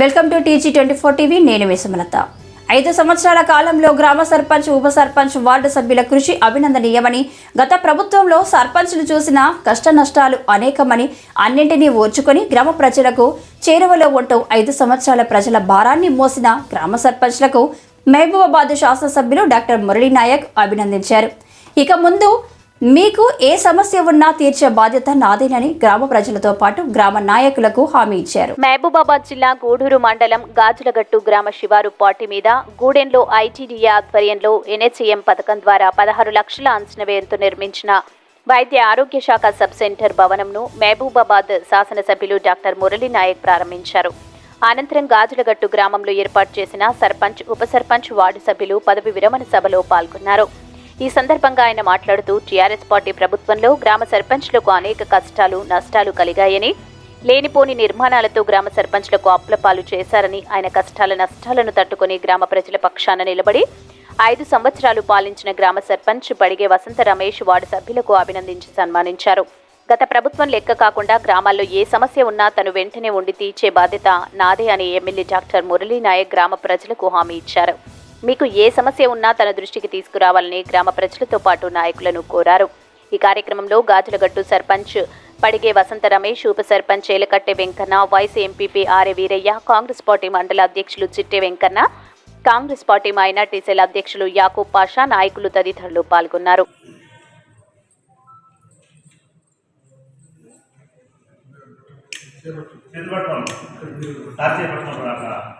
Welcome to TG twenty four TV నేను విసుమలత ఐదు సంవత్సరాల కాలంలో గ్రామ సర్పంచ్ ఉప సర్పంచ్ వార్డు సభ్యుల కృషి అభినందనీయమని గత ప్రభుత్వంలో సర్పంచ్లు చూసిన కష్ట నష్టాలు అనేకమని అన్నింటినీ ఓర్చుకొని గ్రామ ప్రజలకు చేరువలో ఉంటూ ఐదు సంవత్సరాల ప్రజల భారాన్ని మోసిన గ్రామ సర్పంచ్లకు మహబూబాబాద్ శాసనసభ్యులు డాక్టర్ మురళీ నాయక్ అభినందించారు. ఇక ముందు మీకు ఏ సమస్య ఉన్నా తీర్చే బాధ్యత నాదేనని గ్రామ ప్రజలతో పాటు గ్రామ నాయకులకు హామీ ఇచ్చారు. మహబూబాబాద్ జిల్లా గూడూరు మండలం గాజులగట్టు గ్రామ శివారు పార్టీ మీద గూడెంలో ఐటీడీఏ ఆధ్వర్యంలో ఎన్హెచ్ఎం పథకం ద్వారా పదహారు లక్షల అంచనా వ్యయంతో నిర్మించిన వైద్య ఆరోగ్య శాఖ సబ్ సెంటర్ భవనంను మహబూబాబాద్ శాసనసభ్యులు డాక్టర్ మురళీ నాయక్ ప్రారంభించారు. అనంతరం గాజులగట్టు గ్రామంలో ఏర్పాటు చేసిన సర్పంచ్ ఉప సర్పంచ్ వార్డు సభ్యులు పదవి విరమణ సభలో పాల్గొన్నారు. ఈ సందర్భంగా ఆయన మాట్లాడుతూ టీఆర్ఎస్ పార్టీ ప్రభుత్వంలో గ్రామ సర్పంచ్లకు అనేక కష్టాలు నష్టాలు కలిగాయని లేనిపోని నిర్మాణాలతో గ్రామ సర్పంచ్లకు అప్లపాలు చేశారని ఆయన కష్టాల నష్టాలను తట్టుకుని గ్రామ ప్రజల పక్షాన నిలబడి ఐదు సంవత్సరాలు పాలించిన గ్రామ సర్పంచ్ బడిగే వసంత రమేష్ వార్డు సభ్యులకు అభినందించి సన్మానించారు. గత ప్రభుత్వం లెక్క కాకుండా గ్రామాల్లో ఏ సమస్య ఉన్నా తను వెంటనే ఉండి తీర్చే బాధ్యత నాదే అని ఎమ్మెల్యే డాక్టర్ మురళీ నాయక్ గ్రామ ప్రజలకు హామీ ఇచ్చారు. మీకు ఏ సమస్య ఉన్నా తన దృష్టికి తీసుకురావాలని గ్రామ ప్రజలతో పాటు నాయకులను కోరారు. ఈ కార్యక్రమంలో గాజులగట్టు సర్పంచ్ పడిగే వసంత రమేష్ ఉప sarpanch Elakatte Venkanna vice MPP R A Veeraiah Congress party మండల అధ్యక్షులు Chitte Venkanna Congress party minority cell అధ్యక్షులు యాకూబ్ పాషా నాయకులు తదితరులు పాల్గొన్నారు. చేతి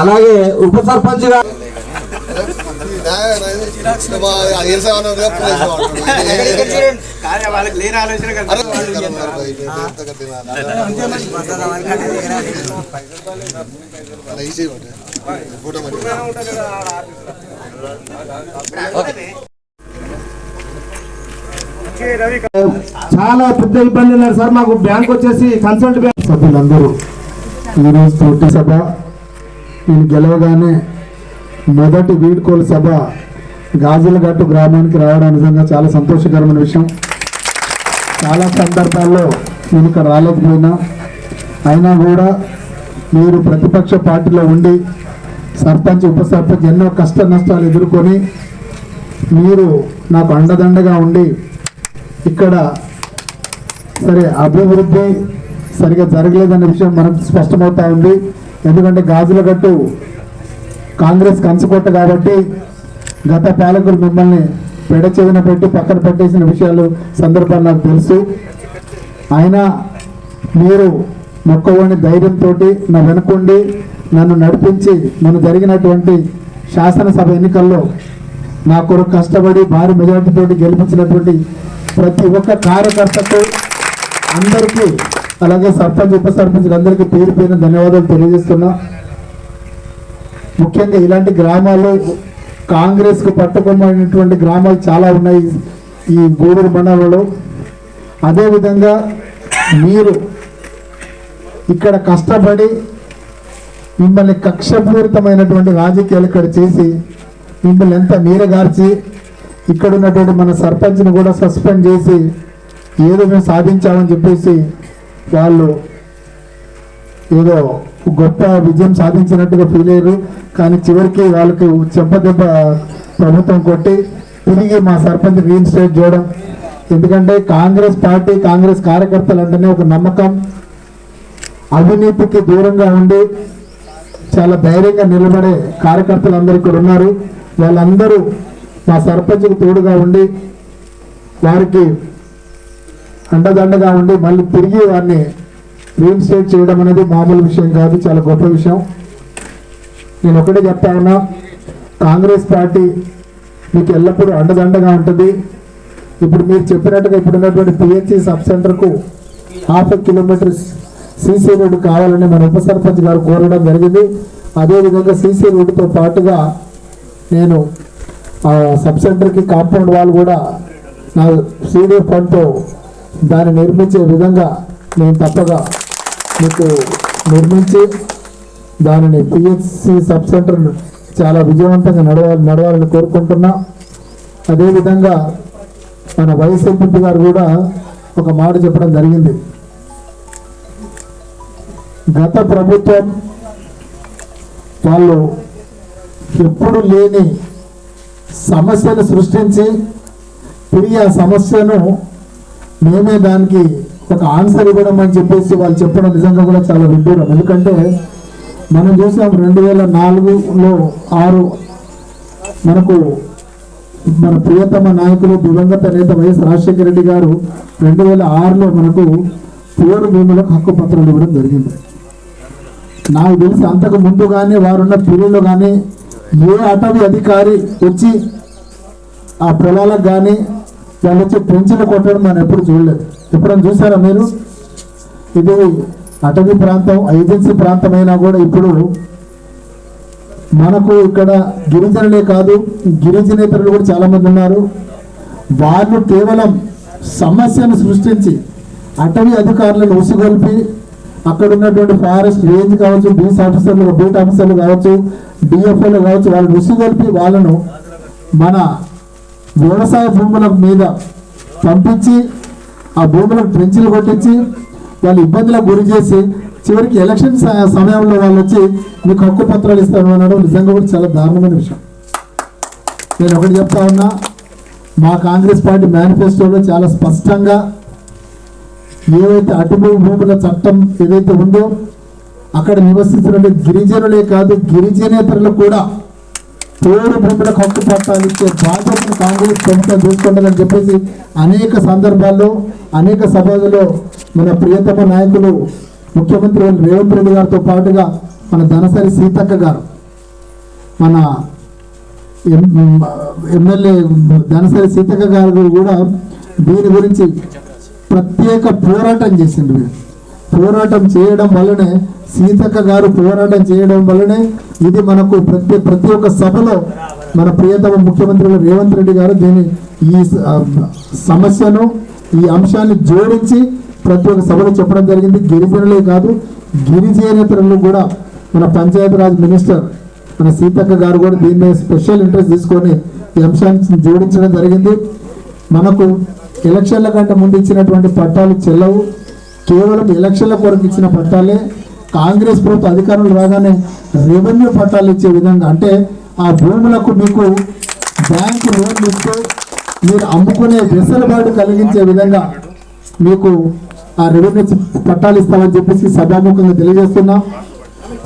అలాగే ఉప సర్పంచ్గా కానీ వాళ్ళకి లేని ఆలోచన కదా చాలా పెద్ద ఇబ్బంది ఉన్నారు సార్. మాకు బ్యాంక్ వచ్చేసి కన్సల్ట్ బ్యాంక్. సభ్యులందరూ ఈరోజు తోటి సభ నేను గెలవగానే మొదటి వీడ్కోలు సభ గాజులగట్టు గ్రామానికి రావడం నిజంగా చాలా సంతోషకరమైన విషయం. చాలా సందర్భాల్లో నేను ఇక్కడ రాలేకపోయినా. అయినా కూడా మీరు ప్రతిపక్ష పార్టీలో ఉండి సర్పంచ్ ఉప సర్పంచ్ ఎన్నో కష్ట నష్టాలు ఎదుర్కొని మీరు నాకు అండదండగా ఉండి ఇక్కడ సరే అభివృద్ధి సరిగా జరగలేదన్న విషయం మనకు స్పష్టమవుతా ఉంది. ఎందుకంటే గాజుల గట్టు కాంగ్రెస్ కంచుకొట్ట కాబట్టి గత పాలకులు మిమ్మల్ని పెడచెవిన పెట్టి పక్కన పెట్టేసిన విషయాలు సందర్భాలు నాకు తెలుసు. అయినా మీరు మొక్కవని ధైర్యంతో నా వెనుకుండి నన్ను నడిపించి మన జరిగినటువంటి శాసనసభ ఎన్నికల్లో నా కొరకు కష్టపడి భారీ మెజార్టీతో గెలిపించినటువంటి ప్రతి ఒక్క కార్యకర్తకు అందరికీ అలాగే సర్పంచ్ ఉప సర్పంచ్లందరికీ పేరు ధన్యవాదాలు తెలియజేస్తున్నా. ముఖ్యంగా ఇలాంటి గ్రామాలు కాంగ్రెస్కు పట్టుకోమైనటువంటి గ్రామాలు చాలా ఉన్నాయి ఈ గూడూరు మండలంలో. అదేవిధంగా మీరు ఇక్కడ కష్టపడి మిమ్మల్ని కక్షపూరితమైనటువంటి రాజకీయాలు ఇక్కడ చేసి మిమ్మల్ని ఎంత మీరగార్చి ఇక్కడ ఉన్నటువంటి మన సర్పంచ్ని కూడా సస్పెండ్ చేసి ఏదో మేము సాధించామని చెప్పేసి వాళ్ళు ఏదో గొప్ప విజయం సాధించినట్టుగా ఫీల్ అయ్యారు. కానీ చివరికి వాళ్ళకి చెంపదెబ్బ ప్రభుత్వం కొట్టి తిరిగి మా సర్పంచ్ రీఇన్స్టేట్ చేయడం. ఎందుకంటే కాంగ్రెస్ పార్టీ కాంగ్రెస్ కార్యకర్తలు అంటేనే ఒక నమ్మకం. అవినీతికి దూరంగా ఉండి చాలా ధైర్యంగా నిలబడే కార్యకర్తలు అందరూ ఇక్కడ ఉన్నారు. వాళ్ళందరూ మా సర్పంచ్కి తోడుగా ఉండి వారికి అండదండగా ఉండి మళ్ళీ తిరిగి వారిని రీఇన్స్టేట్ చేయడం అనేది మామూలు విషయం కాదు చాలా గొప్ప విషయం. నేను ఒకటే చెప్తా ఉన్నా కాంగ్రెస్ పార్టీ మీకు ఎల్లప్పుడూ అండదండగా ఉంటుంది. ఇప్పుడు మీరు చెప్పినట్టుగా ఇప్పుడు ఉన్నటువంటి పిహెచ్సి సబ్ సెంటర్కు హాఫ్ కిలోమీటర్ సీసీ రోడ్డు కావాలని మన ఉప సర్పంచ్ గారు కోరడం జరిగింది. అదేవిధంగా సీసీ రోడ్డుతో పాటుగా నేను ఆ సబ్ సెంటర్కి కాంపౌండ్ వాళ్ళు కూడా నా సీడీ ఫండ్తో దాన్ని నిర్మించే విధంగా నేను తప్పగా మీకు నిర్మించి దానిని పిహెచ్సి సబ్ సెంటర్ను చాలా విజయవంతంగా నడవాలి నడవాలని కోరుకుంటున్నా. అదేవిధంగా మన వైఎస్ ఎంపీ గారు కూడా ఒక మాట చెప్పడం జరిగింది. గత ప్రభుత్వం వాళ్ళు ఎప్పుడు లేని సమస్యను సృష్టించి తిరిగి ఆ సమస్యను మేమే దానికి ఒక ఆన్సర్ ఇవ్వడం అని చెప్పేసి వాళ్ళు చెప్పడం నిజంగా కూడా చాలా విడ్డూరం. ఎందుకంటే మనం చూసాం రెండు వేల నాలుగులో ఆరు మనకు మన ప్రియతమ నాయకులు దివంగత నేత వైఎస్ రాజశేఖర రెడ్డి గారు రెండు వేల ఆరులో మనకు పోరు భూములకు హక్కు పత్రాలు ఇవ్వడం జరిగింది. నాకు తెలిసి అంతకు ముందు కానీ వారున్న పీరియడ్లో కానీ ఏ అటవీ అధికారి వచ్చి ఆ పొలాలకు కానీ వాళ్ళు వచ్చి పెంచిన కొట్టడం మనం ఎప్పుడు చూడలేదు. ఎప్పుడైనా చూసారా మీరు? ఇది అటవీ ప్రాంతం ఏజెన్సీ ప్రాంతం అయినా కూడా ఇప్పుడు మనకు ఇక్కడ గిరిజనులే కాదు గిరిజనేతరులు కూడా చాలామంది ఉన్నారు. వాళ్ళు కేవలం సమస్యను సృష్టించి అటవీ అధికారులను ఉసిగొల్పి అక్కడ ఉన్నటువంటి ఫారెస్ట్ రేంజ్ కావచ్చు బీస్ ఆఫీసర్లు బీట్ ఆఫీసర్లు కావచ్చు డిఎఫ్ఓలు కావచ్చు వాళ్ళని ఉసిగొల్పి వాళ్ళను మన వ్యవసాయ భూముల మీద పంపించి ఆ భూములకు ట్రెంచులు కొట్టించి వాళ్ళు ఇబ్బందులకు గురి చేసి చివరికి ఎలక్షన్ సమయంలో వాళ్ళు వచ్చి మీకు హక్కు పత్రాలు ఇస్తాను అనడం నిజంగా కూడా చాలా దారుణమైన విషయం. నేను ఒకటి చెప్తా ఉన్నా మా కాంగ్రెస్ పార్టీ మేనిఫెస్టోలో చాలా స్పష్టంగా ఏవైతే అటుభూ భూముల చట్టం ఏదైతే ఉందో అక్కడ నివసిస్తున్న గిరిజనులే కాదు గిరిజనేతరులు కూడా పేరు భూములకు హక్కు పట్టాలు ఇచ్చే బాధ్యతను కాంగ్రెస్ ప్రభుత్వం చూసుకుంటుందని చెప్పేసి అనేక సందర్భాల్లో అనేక సభలలో మన ప్రియతమ నాయకులు ముఖ్యమంత్రి రేవంత్ రెడ్డి గారితో పాటుగా మన ధనసరి సీతక్క గారు మన ఎం- ఎమ్మెల్యే ధనసరి సీతక్క గారు కూడా దీని గురించి ప్రత్యేక పోరాటం చేసింది వీళ్ళు పోరాటం చేయడం వల్లనే సీతక్క గారు పోరాటం చేయడం వల్లనే ఇది మనకు ప్రతి ప్రతి ఒక్క సభలో మన ప్రియతమ ముఖ్యమంత్రి రేవంత్ రెడ్డి గారు దీని ఈ సమస్యను ఈ అంశాన్ని జోడించి ప్రతి ఒక్క సభలో చెప్పడం జరిగింది. గిరిజనులే కాదు గిరిజనేతరులు కూడా మన పంచాయతీరాజ్ మినిస్టర్ మన సీతక్క గారు కూడా దీని మీద స్పెషల్ ఇంట్రెస్ట్ తీసుకొని ఈ అంశాన్ని జోడించడం జరిగింది. మనకు ఎలక్షన్ల కంటే ముందు ఇచ్చినటువంటి పట్టాలు చెల్లవు. కేవలం ఎలక్షన్ల కొరకు ఇచ్చిన పట్టాలే కాంగ్రెస్ ప్రభుత్వ అధికారులు రాగానే రెవెన్యూ పట్టాలు ఇచ్చే విధంగా. అంటే ఆ భూములకు మీకు బ్యాంకు లోన్లు ఇస్తే మీరు అమ్ముకునే వెసలుబాటు కలిగించే విధంగా మీకు ఆ రెవెన్యూ పట్టాలు ఇస్తామని చెప్పేసి సభాముఖంగా తెలియజేస్తున్నాం.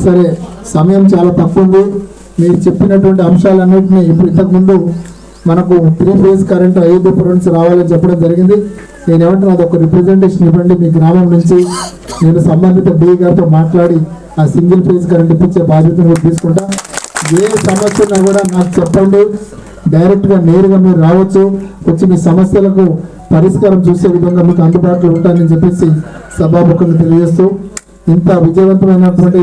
సరే సమయం చాలా తక్కువ ఉంది. మీరు చెప్పినటువంటి అంశాలన్నింటినీ ఇప్పుడు ఇంతకుముందు మనకు త్రీ ఫేజ్ కరెంట్ ఐదు నుంచి రావాలని చెప్పడం జరిగింది. నేను ఏమంటున్నా అది ఒక రిప్రజెంటేషన్ ఇవ్వండి మీ గ్రామం నుంచి. నేను సంబంధిత డీ గారితో మాట్లాడి ఆ సింగిల్ ఫేజ్ కరెంట్ ఇప్పించే బాధ్యతను తీసుకుంటా. ఏ సమస్య ఉన్నా కూడా నాకు చెప్పండి. డైరెక్ట్గా నేరుగా మీరు రావచ్చు. వచ్చి మీ సమస్యలకు పరిష్కారం చూసే విధంగా మీకు అందుబాటులో ఉంటానని చెప్పేసి సభాముఖంగా తెలియజేస్తూ ఇంత విజయవంతమైనటువంటి